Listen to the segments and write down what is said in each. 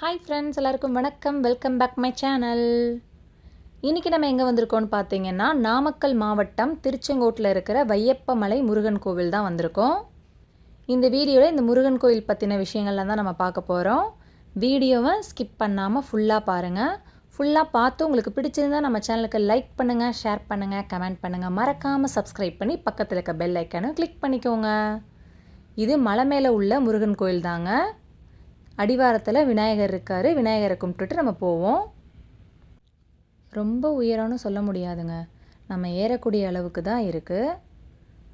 Hi friends எல்லாருக்கும் வணக்கம். Welcome back my channel இன்றைக்கி நம்ம எங்கே வந்திருக்கோம்னு பார்த்தீங்கன்னா நாமக்கல் மாவட்டம் திருச்செங்கோட்டில் இருக்கிற வையப்பமலை முருகன் கோவில் தான் வந்திருக்கோம். இந்த வீடியோவில் இந்த முருகன் கோயில் பற்றின விஷயங்கள்லாம் தான் நம்ம பார்க்க போகிறோம் வீடியோவை ஸ்கிப் பண்ணாமல் ஃபுல்லாக பாருங்கள் ஃபுல்லாக பார்த்து உங்களுக்கு பிடிச்சிருந்தா நம்ம சேனலுக்கு லைக் பண்ணுங்கள் ஷேர் பண்ணுங்கள் கமெண்ட் பண்ணுங்கள் மறக்காமல் சப்ஸ்கிரைப் பண்ணி பக்கத்தில் இருக்க பெல் ஐக்கானும் கிளிக் பண்ணிக்கோங்க. இது மலை மேலே உள்ள முருகன் கோயில் தாங்க. அடிவாரத்தில் விநாயகர் இருக்கார். விநாயகரை கும்பிட்டுட்டு நம்ம போவோம். ரொம்ப உயரம்னு சொல்ல முடியாதுங்க. நம்ம ஏறக்கூடிய அளவுக்கு தான் இருக்குது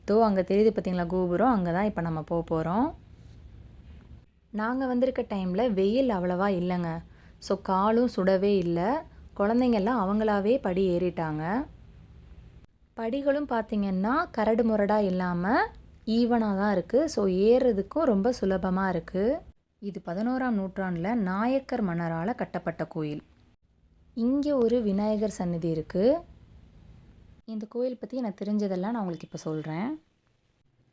தோ அங்கே தெரியுது பார்த்தீங்களா கோபுரம். அங்கே தான் இப்போ நம்ம போக போகிறோம் நாங்கள் வந்திருக்க டைமில் வெயில் அவ்வளவா இல்லைங்க. ஸோ காலும் சுடவே இல்லை. குழந்தைங்கள்லாம் அவங்களாவே படி ஏறிட்டாங்க. படிகளும் பார்த்திங்கன்னா கரடு முரடாக இல்லாமல் ஈவனாக தான் இருக்குது ஸோ ஏறுறதுக்கும் ரொம்ப சுலபமாக இருக்குது இது பதினோராம் நூற்றாண்டில் நாயக்கர் மன்னரால் கட்டப்பட்ட கோயில். இங்கே ஒரு விநாயகர் சந்நிதி இருக்குது இந்த கோயில் பற்றி எனக்கு தெரிஞ்சதெல்லாம் நான் உங்களுக்கு இப்போ சொல்கிறேன்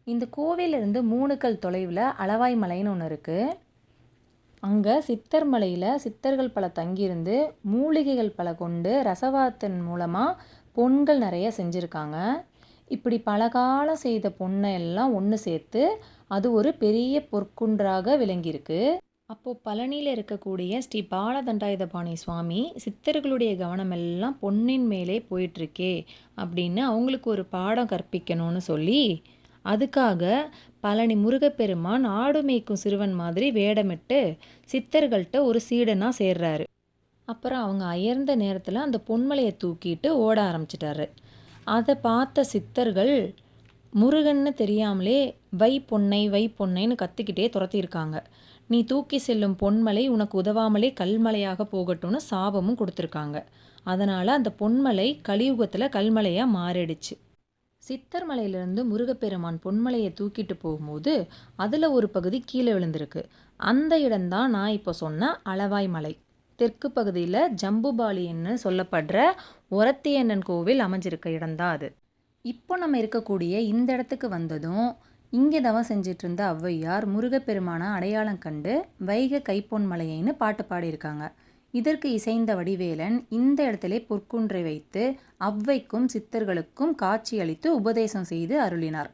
இந்த கோவிலிருந்து மூணு கல் தொலைவில் அளவாய் மலைன்னு ஒன்று இருக்குது அங்கே சித்தர் மலையில் சித்தர்கள் பல தங்கியிருந்து மூலிகைகள் பல கொண்டு ரசவாதத்தின் மூலமாக பொன்கள் நிறைய செஞ்சுருக்காங்க. இப்படி பலகாலம் செய்த பொண்ணை எல்லாம் ஒன்று சேர்த்து அது ஒரு பெரிய பொற்குன்றாக விளங்கியிருக்கு. அப்போது பழனியில் இருக்கக்கூடிய ஸ்ரீ பாலதண்டாயுதபாணி சுவாமி சித்தர்களுடைய கவனம் எல்லாம் பொன்னின் மேலே போயிட்டுருக்கே அப்படின்னு அவங்களுக்கு ஒரு பாடம் கற்பிக்கணும்னு சொல்லி அதுக்காக பழனி முருகப்பெருமான் ஆடு மேய்க்கும் சிறுவன் மாதிரி வேடமிட்டு சித்தர்கள்ட்ட ஒரு சீடனாக சேர்றாரு. அப்புறம் அவங்க அயர்ந்த நேரத்தில் அந்த பொன்மலையை தூக்கிட்டு ஓட ஆரம்பிச்சிட்டாரு. அதை பார்த்த சித்தர்கள் முருகன்னு தெரியாமலே வை பொன்னை வை பொன்னைன்னு கத்திக்கிட்டே துரத்தியிருக்காங்க. நீ தூக்கி செல்லும் பொன்மலை உனக்கு உதவாமலே கல்மலையாக போகட்டும்னு சாபமும் கொடுத்துருக்காங்க. அதனால் அந்த பொன்மலை கலியுகத்தில் கல்மலையாக மாறிடுச்சு. சித்தர் மலையிலிருந்து முருகப்பெருமான் பொன்மலையை தூக்கிட்டு போகும்போது அதில் ஒரு பகுதி கீழே விழுந்திருக்கு. அந்த இடம்தான் நான் இப்போ சொன்ன அளவாய் மலை. தெற்கு பகுதியில் ஜம்புபாலின்னு சொல்லப்படுற ஒரத்தியண்ணன் கோவில் அமைஞ்சிருக்க இடம்தான் அது. இப்போ நம்ம இருக்கக்கூடிய இந்த இடத்துக்கு வந்ததும் இங்கே தவம் செஞ்சிட்டு இருந்த ஔவையார் முருகப்பெருமான அடையாளம் கண்டு வைக கைப்பொன் மலையின்னு பாட்டு பாடியிருக்காங்க. இதற்கு இசைந்த வடிவேலன் இந்த இடத்திலே பொற்குன்றை வைத்து ஔவைக்கும் சித்தர்களுக்கும் காட்சி அளித்து உபதேசம் செய்து அருளினார்.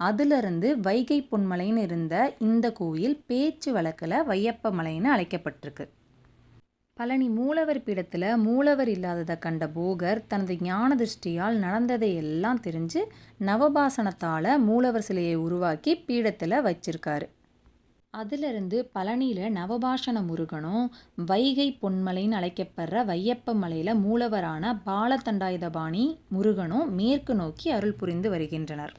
அதிலிருந்து வைகை பொன்மலைன்னு இருந்த இந்த கோயில் பேச்சு வழக்கில் வையப்ப மலைன்னு அழைக்கப்பட்டிருக்கு. பழனி மூலவர் பீடத்தில் மூலவர் இல்லாததை கண்ட போகர் தனது ஞான திருஷ்டியால் நடந்ததை எல்லாம் தெரிஞ்சு நவபாசனத்தால் மூலவர் சிலையை உருவாக்கி பீடத்தில் வச்சிருக்காரு. அதிலிருந்து பழனியில் நவபாஷண முருகனும் வைகை பொன்மலைன்னு அழைக்கப்படுற வையப்ப மலையில் மூலவரான பாலதண்டாயுதபாணி முருகனும் மேற்கு நோக்கி அருள் புரிந்து வருகின்றனர்.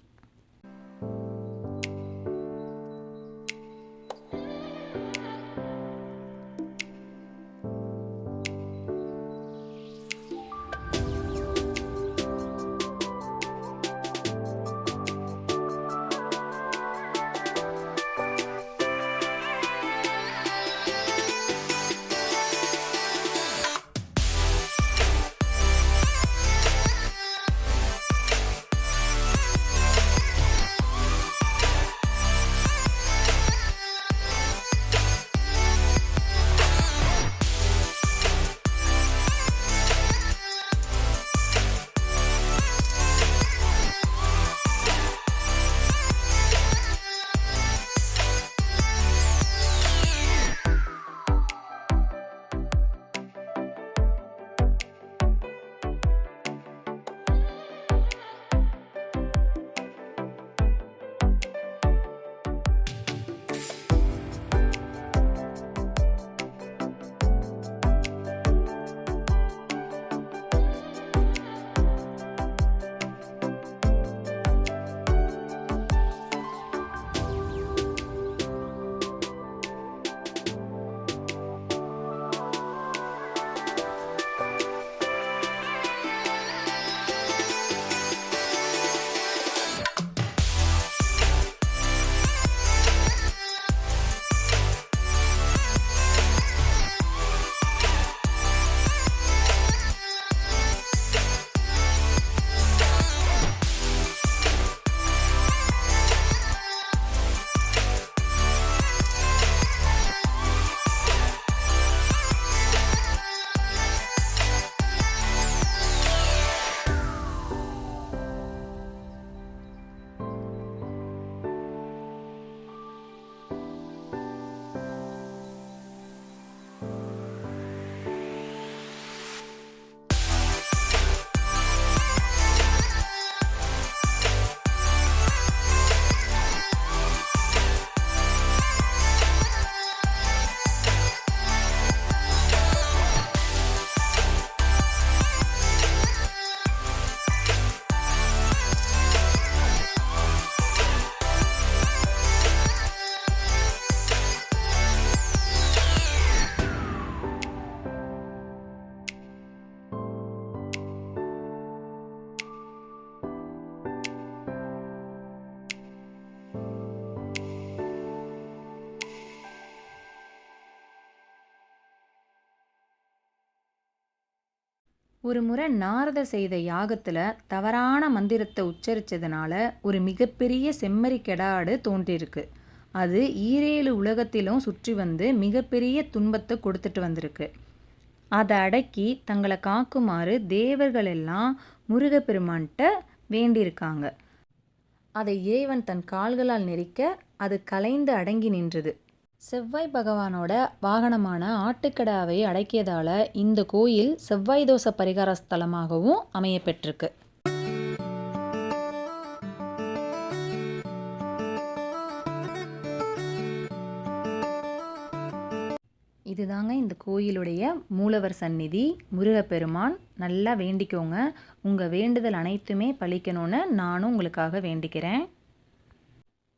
ஒரு முறை நாரத செய்த யாகத்தில் தவறான மந்திரத்தை உச்சரித்ததுனால ஒரு மிகப்பெரிய செம்மறி கெடாடு தோன்றியிருக்கு. அது ஈரேழு உலகத்திலும் சுற்றி வந்து மிகப்பெரிய துன்பத்தை கொடுத்துட்டு வந்திருக்கு. அதை அடக்கி தங்களை காக்குமாறு தேவர்கள் எல்லாம் முருகப்பெருமான்கிட்ட வேண்டியிருக்காங்க. அதை இறைவன் தன் கால்களால் நெரிக்க அது கலைந்து அடங்கி நின்றது. செவ்வாய் பகவானோட வாகனமான ஆட்டுக்கடாவை அடக்கியதால இந்த கோயில் செவ்வாய் தோச பரிகார ஸ்தலமாகவும் அமைய பெற்றிருக்கு. இதுதாங்க இந்த கோயிலுடைய மூலவர் சந்நிதி. முருகப்பெருமான் நல்லா வேண்டிக்கோங்க. உங்கள் வேண்டுதல் அனைத்துமே பழிக்கணும்னு நானும் உங்களுக்காக வேண்டிக்கிறேன்.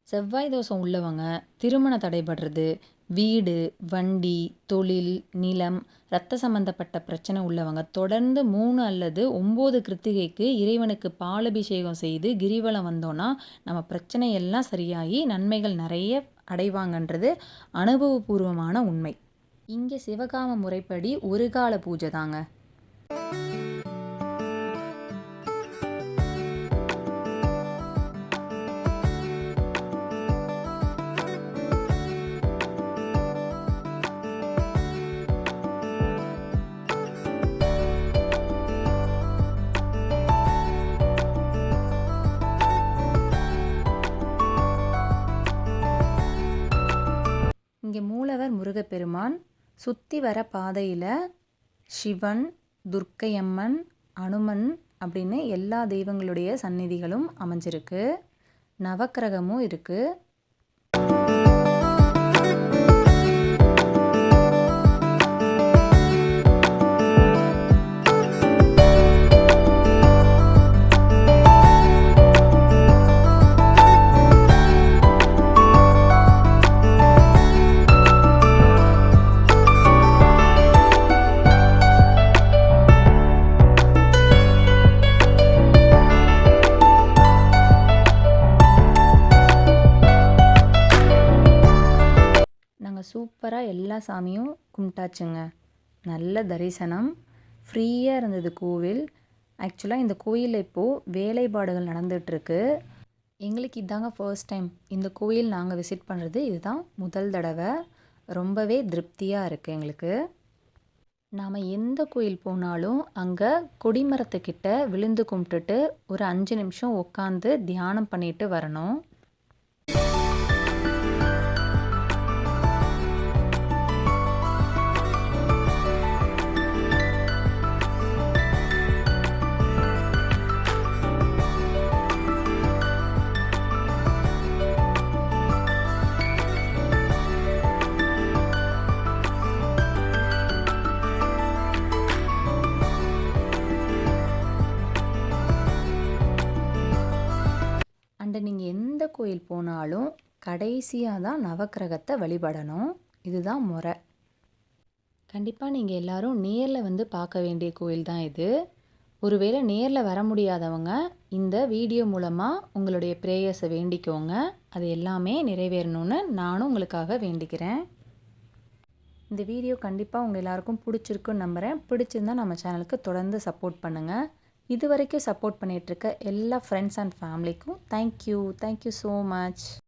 செவ்வாய் தோஷம் உள்ளவங்க திருமண தடைபடுறது வீடு வண்டி தொழில் நிலம் இரத்த சம்பந்தப்பட்ட பிரச்சனை உள்ளவங்க தொடர்ந்து மூணு அல்லது ஒம்பது கிருத்திகைக்கு இறைவனுக்கு பாலபிஷேகம் செய்து கிரிவலம் வந்தோன்னா நம்ம பிரச்சனை எல்லாம் சரியாகி நன்மைகள் நிறைய அடைவாங்கன்றது அனுபவபூர்வமான உண்மை. இங்கே சிவகாம முறைப்படி ஒரு கால பூஜை தாங்க. முருகப்பெருமான் சுற்றி வர பாதையில் சிவன் துர்க்கையம்மன் அனுமன் அப்படின்னு எல்லா தெய்வங்களுடைய சந்நிதிகளும் அமைஞ்சிருக்கு. நவக்கிரகமும் இருக்குது எல்லா சாமியும் கும்பிட்டாச்சுங்க. நல்ல தரிசனம். ஃப்ரீயாக இருந்தது கோவில். ஆக்சுவலாக இந்த கோயிலில் இப்போது வேலைப்பாடுகள் நடந்துகிட்ருக்கு எங்களுக்கு இதாங்க ஃபர்ஸ்ட் டைம் இந்த கோயில் நாங்கள் விசிட் பண்ணுறது இதுதான் முதல் தடவை. ரொம்பவே திருப்தியாக இருக்குது எங்களுக்கு. நாம் எந்த கோயில் போனாலும் அங்கே கொடிமரத்துக்கிட்ட விழுந்து கும்பிட்டுட்டு ஒரு அஞ்சு நிமிஷம் உட்காந்து தியானம் பண்ணிட்டு வரணும். கோயில் போனாலும் கடைசியாக தான் நவக்கிரகத்தை வழிபடணும். இதுதான் முறை. கண்டிப்பாக நீங்கள் எல்லோரும் நேரில் வந்து பார்க்க வேண்டிய கோயில் தான் இது. ஒருவேளை நேரில் வர முடியாதவங்க இந்த வீடியோ மூலமாக உங்களுடைய ப்ரேயர்ஸை வேண்டிக்கோங்க. அது எல்லாமே நிறைவேறணும்னு நானும் உங்களுக்காக வேண்டிக்கிறேன். இந்த வீடியோ கண்டிப்பாக உங்கள் எல்லாருக்கும் பிடிச்சிருக்குன்னு நம்புகிறேன் பிடிச்சிருந்தா நம்ம சேனலுக்கு தொடர்ந்து சப்போர்ட் பண்ணுங்கள் இது வரைக்கும் சப்போர்ட் பண்ணிகிட்ருக்க எல்லா ஃப்ரெண்ட்ஸ் அண்ட் ஃபேமிலிக்கும் thank you thank you so much